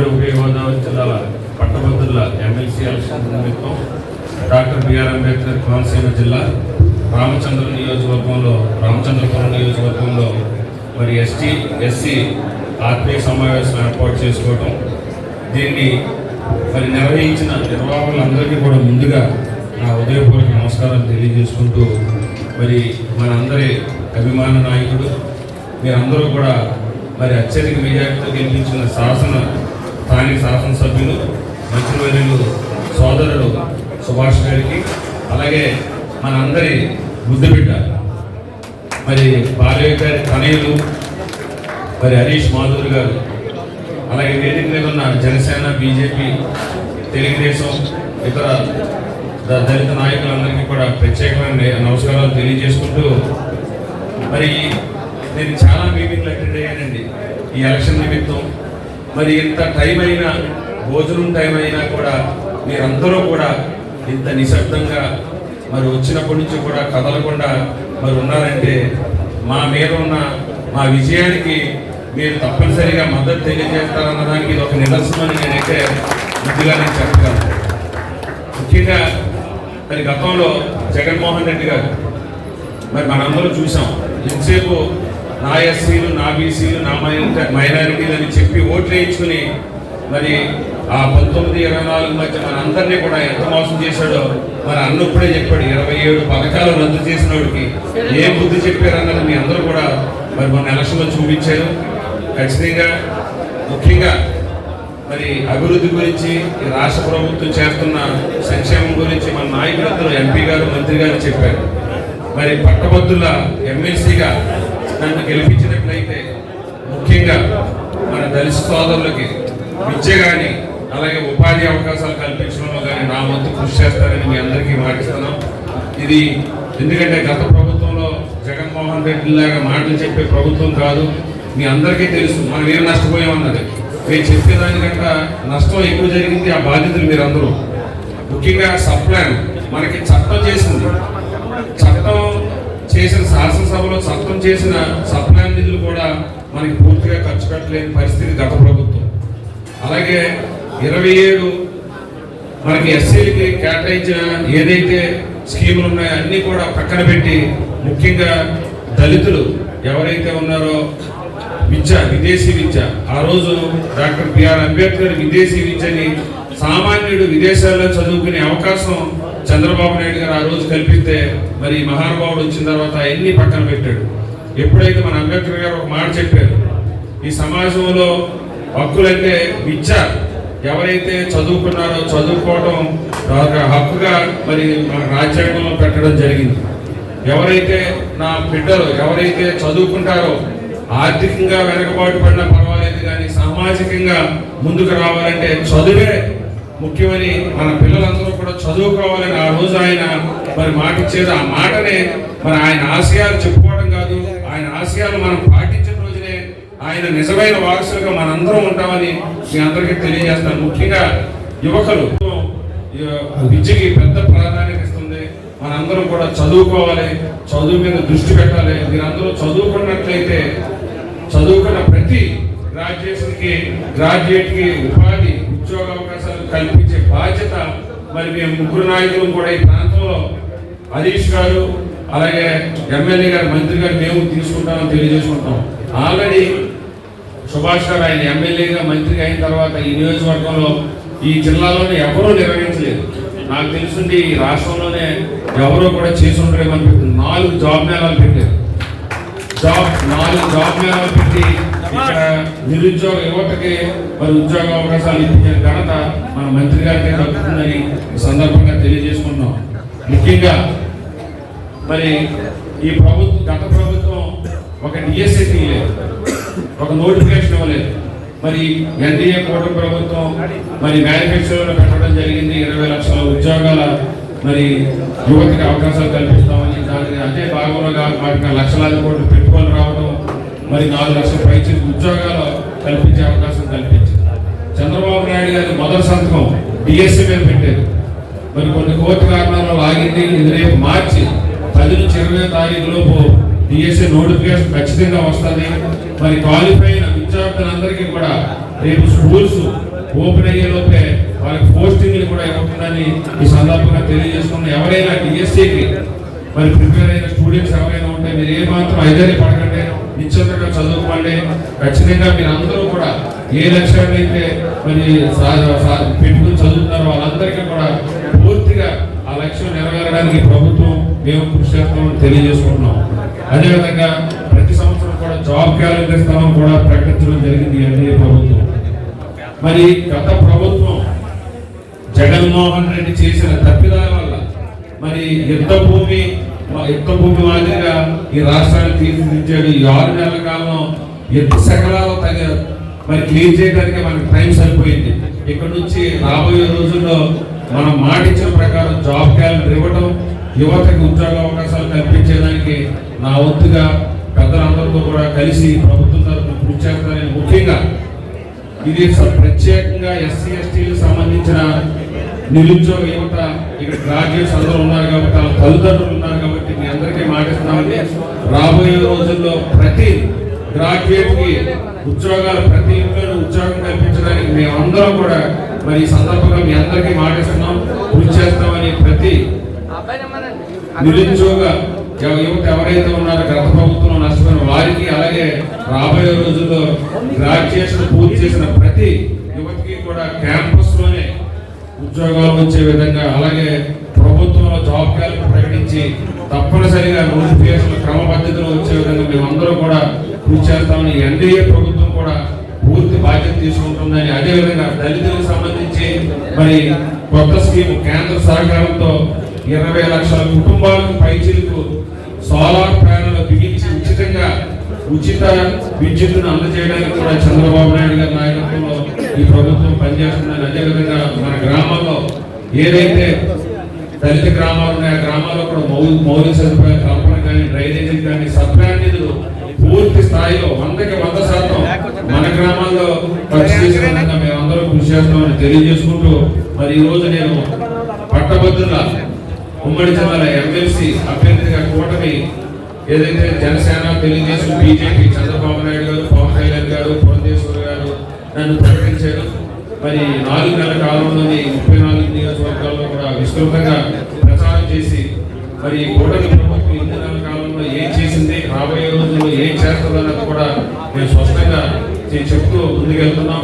ఉమ్మడి ఉభయ గోదావరి జిల్లాల పట్టభద్రుల ఎమ్మెల్సీ ఎలక్షన్ నిమిత్తం doctor B R Ambedkar Konaseema జిల్లా రామచంద్ర నియోజకవర్గంలో రామచంద్రపురం నియోజకవర్గంలో మరి ఎస్టీ ఎస్సీ ఆత్మీయ సమావేశం ఏర్పాటు చేసుకోవటం దీన్ని మరి నిర్వహించిన నిర్వాహకులందరికీ కూడా ముందుగా నా ఉదయపూర్వక నమస్కారం తెలియజేసుకుంటూ మరి మనందరి అభిమాన నాయకుడు మీరందరూ కూడా మరి అత్యధిక మెజార్టీతో గెలిపించిన శాసన స్థానిక శాసనసభ్యులు మంత్రివర్యులు సోదరులు సుభాష్ గారికి అలాగే మనందరి బుద్ధిబిడ్డ మరి బాలయ్య గారి తనయులు మరి హరీష్ మాధురి గారు అలాగే వేదిక మీద ఉన్న జనసేన బీజేపీ తెలుగుదేశం ఇతర దళిత నాయకులందరికీ కూడా ప్రత్యేకమైన నమస్కారాలు తెలియజేసుకుంటూ మరి నేను చాలా మీటింగ్లు అటెండ్ అయ్యానండి. ఈ ఎలక్షన్ నిమిత్తం మరి ఇంత టైం అయినా భోజనం టైం అయినా కూడా మీరందరూ కూడా ఇంత నిశ్శబ్దంగా మరి వచ్చినప్పటి నుంచి కూడా కదలకుండా మరి ఉన్నారంటే మా మీద ఉన్న మా విజయానికి మీరు తప్పనిసరిగా మద్దతు తెలియజేస్తారన్న దానికి ఇది ఒక నిదర్శనమని నేనైతే ముందుగా నేను చెప్పగలను. ముఖ్యంగా మరి గతంలో జగన్మోహన్ రెడ్డి గారు మరి మనందరూ చూసాం. ఎంతసేపు నా ఎస్సీలు నా బీసీలు నా మైనారిటీ మైనారిటీలు అని చెప్పి ఓట్లు వేయించుకుని మరి ఆ పంతొమ్మిది ఇరవై నాలుగు మధ్య మన అందరినీ కూడా ఎంత మోసం చేశాడో మరి అన్నప్పుడే చెప్పాడు. ఇరవై ఏడు పథకాలు రద్దు చేసిన వాడికి ఏ బుద్ధి చెప్పారన్నది మీ అందరూ కూడా మరి మన ఎలక్షన్లో చూపించారు. ఖచ్చితంగా ముఖ్యంగా మరి అభివృద్ధి గురించి ఈ రాష్ట్ర ప్రభుత్వం చేస్తున్న సంక్షేమం గురించి మన నాయకులందరూ ఎంపీ గారు మంత్రి గారు చెప్పారు. మరి పట్టభద్రుల ఎమ్మెల్సీగా నన్ను గెలిపించినట్లయితే ముఖ్యంగా మన దళిత సోదరులకి విద్య కానీ అలాగే ఉపాధి అవకాశాలు కల్పించడంలో కానీ నా వంతు కృషి చేస్తానని మీ అందరికీ మాటిస్తున్నాం ఇది ఎందుకంటే గత ప్రభుత్వంలో జగన్మోహన్ రెడ్డి లాగా మాటలు చెప్పే ప్రభుత్వం కాదు. మీ అందరికీ తెలుసు మనం ఏం నష్టపోయామన్నది మేము చెప్పేదానికంటే నష్టం ఎక్కువ జరిగింది ఆ బాధ్యతలు మీరందరూ. ముఖ్యంగా సప్లాన్ మనకి చట్టం చేసింది. చట్టం చేసిన శాసనసభలో సత్వం చేసిన సప్లాన్ నిధులు కూడా మనకి పూర్తిగా ఖర్చు పెట్టలేని పరిస్థితి గత ప్రభుత్వం. అలాగే ఇరవై ఏడు మనకి ఎస్సీలకి కేటాయించిన ఏదైతే స్కీములు ఉన్నాయో అన్నీ కూడా పక్కన పెట్టి ముఖ్యంగా దళితులు ఎవరైతే ఉన్నారో విద్య విదేశీ విద్య ఆ రోజు డాక్టర్ బిఆర్ అంబేద్కర్ విదేశీ విద్యని సామాన్యుడు విదేశాల్లో చదువుకునే అవకాశం చంద్రబాబు నాయుడు గారు ఆ రోజు కల్పిస్తే మరి మహానుభావుడు వచ్చిన తర్వాత అన్ని పక్కన పెట్టాడు. ఎప్పుడైతే మన అంబేద్కర్ గారు ఒక మాట చెప్పారు ఈ సమాజంలో హక్కులంటే విద్య. ఎవరైతే చదువుకున్నారో చదువుకోవడం హక్కుగా మరి మన రాజ్యాంగంలో పెట్టడం జరిగింది. ఎవరైతే నా బిడ్డలు ఎవరైతే చదువుకుంటారో ఆర్థికంగా వెనకబాటు పడినా పర్వాలేదు కానీ సామాజికంగా ముందుకు రావాలంటే చదువే ముఖ్యమని మన పిల్లలందరూ కూడా చదువుకోవాలని ఆ రోజు ఆయన మరి మాట ఇచ్చేది ఆ మాటనే మరి ఆయన ఆశయాలు చెప్పుకోవడం కాదు. ఆయన ఆశయాలు మనం పాటించిన రోజునే ఆయన నిజమైన వారసులుగా మనందరం ఉంటామని మీ అందరికీ తెలియజేస్తాను. ముఖ్యంగా యువకులు విద్యకి పెద్ద ప్రాధాన్యత ఇస్తుంది. మనందరం కూడా చదువుకోవాలి చదువు మీద దృష్టి పెట్టాలి. మీరందరూ చదువుకున్నట్లయితే చదువుకున్న ప్రతి గ్రాడ్యుయేషన్కి గ్రాడ్యుయేట్కి ఉపాధి ఉద్యోగ అవకాశాలు కల్పించే బాధ్యత మరి మేము ముగ్గురు నాయకులు కూడా ఈ ప్రాంతంలో. హరీష్ గారు అలాగే ఎమ్మెల్యే గారు మంత్రి గారు మేము తీసుకుంటామని తెలియజేసుకుంటాం. ఆల్రెడీ సుభాష్ గారు ఆయన ఎమ్మెల్యేగా మంత్రిగా అయిన తర్వాత ఈ నియోజకవర్గంలో ఈ జిల్లాలోనే ఎవరూ నిర్వహించలేదు. నాకు తెలుసుండి ఈ రాష్ట్రంలోనే ఎవరో కూడా చేసి ఉండరేమని నాలుగు జాబ్ మేళాలు పెట్టారు. జాబ్ నాలుగు జాబ్ మేళాలు పెట్టి ఇక్కడ నిరుద్యోగ యువతకి మరి ఉద్యోగ అవకాశాలు ఇప్పించిన ఘనత మన మంత్రి గారికి దక్కుతుందని సందర్భంగా తెలియజేసుకున్నాం ముఖ్యంగా మరి ఈ ప్రభుత్వం గత ప్రభుత్వం ఒక డిఎస్సి తీయలేదు ఒక నోటిఫికేషన్ ఇవ్వలేదు. మరి ఎన్డీఏ కూటమి ప్రభుత్వం మరి మ్యానుఫ్యాక్చరింగ్ పెట్టడం జరిగింది. ఇరవై లక్షల ఉద్యోగాల మరి యువతకి అవకాశాలు కల్పిస్తామని దాని అదే భాగంలో కాదు వాటికి లక్షలాది కోట్లు పెట్టుకోవాలి మరి నాలుగు లక్షల పైచి ఉద్యోగాలు కల్పించే అవకాశం కల్పించింది. చంద్రబాబు నాయుడు గారి మొదటి సంతకం డిఎస్సీ మీద పెట్టారు. మరి కొన్ని కోర్టు కారణాలు ఆగింది. ఇది రేపు మార్చి పది నుంచి ఇరవై తారీఖు లోపు డిఎస్సీ నోటిఫికేషన్ ఖచ్చితంగా వస్తుంది. మరి క్వాలిఫై అయిన విద్యార్థులందరికీ కూడా రేపు స్కూల్స్ ఓపెన్ అయ్యే లోపే వాళ్ళకి పోస్టింగ్లు కూడా ఇవ్వకుండాని ఈ సందర్భంగా తెలియజేసుకున్న ఎవరైనా డిఎస్సికి మరి ప్రిపేర్ అయిన స్టూడెంట్స్ ఎవరైనా ఉంటే మీరు ఏ మాత్రం ఐదరి పడకండి. నిశ్చితంగా చదువుకోండి. ఖచ్చితంగా మీరు అందరూ కూడా ఏ లక్ష్యాన్ని అయితే మరి పెట్టుకుని చదువుతున్నారో వాళ్ళందరికీ కూడా పూర్తిగా ఆ లక్ష్యం నెరవేరడానికి ప్రభుత్వం మేము కృషి చేస్తామని తెలియజేసుకుంటున్నాం. అదేవిధంగా ప్రతి సంవత్సరం కూడా జాబ్ క్యాలెండర్ ఇస్తామని కూడా ప్రకటించడం జరిగింది ఎన్డీఏ ప్రభుత్వం. మరి గత ప్రభుత్వం జగన్మోహన్ రెడ్డి చేసిన తప్పిదాల వల్ల మరి యుద్ధ భూమి యుద్ధ భూమి మాదిరిగా ఈ రాష్ట్రాన్ని తీర్చిదిద్దాడు. ఈ ఆరు నెలల కాలం ఎంత శకలాలు తగ్గ మరి క్లీన్ చేయడానికి మనకి టైం సరిపోయింది. ఇక్కడ నుంచి రాబోయే రోజుల్లో మనం మాట ఇచ్చిన ప్రకారం జాబ్ క్యాలెండర్ ఇవ్వడం యువతకి ఉద్యోగ అవకాశాలు కల్పించేదానికి నా వంతుగా పెద్దలందరితో కూడా కలిసి ప్రభుత్వం తరఫున కృషి చేస్తానని ముఖ్యంగా ఇది ప్రత్యేకంగా ఎస్సీ ఎస్టీలకు సంబంధించిన నిరుద్యోగ యువత ఇక్కడ గ్రాడ్యుయేట్స్ అందరూ ఉన్నారు కాబట్టి వాళ్ళ తల్లిదండ్రులు ఉన్నారు కాబట్టి మీ రాబోయే రోజుల్లో ప్రతి గ్రాడ్యుయేట్కి ఉద్యోగాలు ప్రతి ఇంట్లో ఉద్యోగం కల్పించడానికి మేమందరం కూడా మరి ఈ సందర్భంగా మీ అందరికీ మాటిస్తున్నాం. కృషి చేస్తామని ప్రతి నిరుద్యోగ యువత ఎవరైతే ఉన్నారో గత ప్రభుత్వంలో నష్టపోయిన వారికి అలాగే రాబోయే రోజుల్లో గ్రాడ్యుయేషన్ పూర్తి చేసిన ప్రతి యువతికి కూడా క్యాంపస్లోనే ఉద్యోగాలు వచ్చే విధంగా అలాగే ప్రభుత్వంలో జాబ్ క్యాలెండర్ చేసి తప్పనిసరిగా నోటిఫికేషన్ క్రమ పద్ధతిలో వచ్చే విధంగా మేమందరూ కూడా కృషి చేస్తామని ఎన్డీఏ ప్రభుత్వం కూడా పూర్తి బాధ్యత తీసుకుంటుందని అదేవిధంగా దళితులకు సంబంధించి మరి కొత్త స్కీమ్ కేంద్ర సహకారంతో ఇరవై లక్షల కుటుంబాలకు పైచీలకు సోలార్ ప్యానెల్ బిగించి ఉచితంగా ఉచిత విద్యుత్తును అందజేయడానికి కూడా చంద్రబాబు నాయుడు గారి నాయకత్వంలో ఈ ప్రభుత్వం పనిచేస్తుందని అదేవిధంగా మన గ్రామాల్లో ఏదైతే దళిత గ్రామాలు ఉన్నాయి. ఆ గ్రామాల్లో కూడా మౌలిక మౌలిక సదుపాయాలు కల్పన కానీ డ్రైనేజీలు కానీ సప్లై నిధులు పూర్తి స్థాయిలో వందకి వంద శాతం మన గ్రామాల్లో ఖర్చు చేసే మేము కృషి చేస్తామని తెలియజేసుకుంటూ మరి ఈ రోజు నేను పట్టభద్రుల ఉమ్మడి జిల్లాల ఎమ్మెల్సీ అభ్యర్థిగా కూటమి ఏదైతే జనసేన తెలుగుదేశం బీజేపీ చంద్రబాబు నాయుడు గారు పవన్ కళ్యాణ్ గారు పురంధేశ్వర్ గారు నన్ను ప్రకటించారు. మరి నాలుగు నెలల కాలంలోని ముప్పై నాలుగు నియోజకవర్గాల్లో కూడా విస్తృతంగా ప్రచారం చేసి మరి కూటమి ప్రభుత్వం ఎన్ని నెలల కాలంలో ఏం చేసింది రాబోయే రోజుల్లో ఏం చేస్తుందన్నది కూడా మేము స్పష్టంగా చెప్తూ ముందుకెళ్తున్నాం.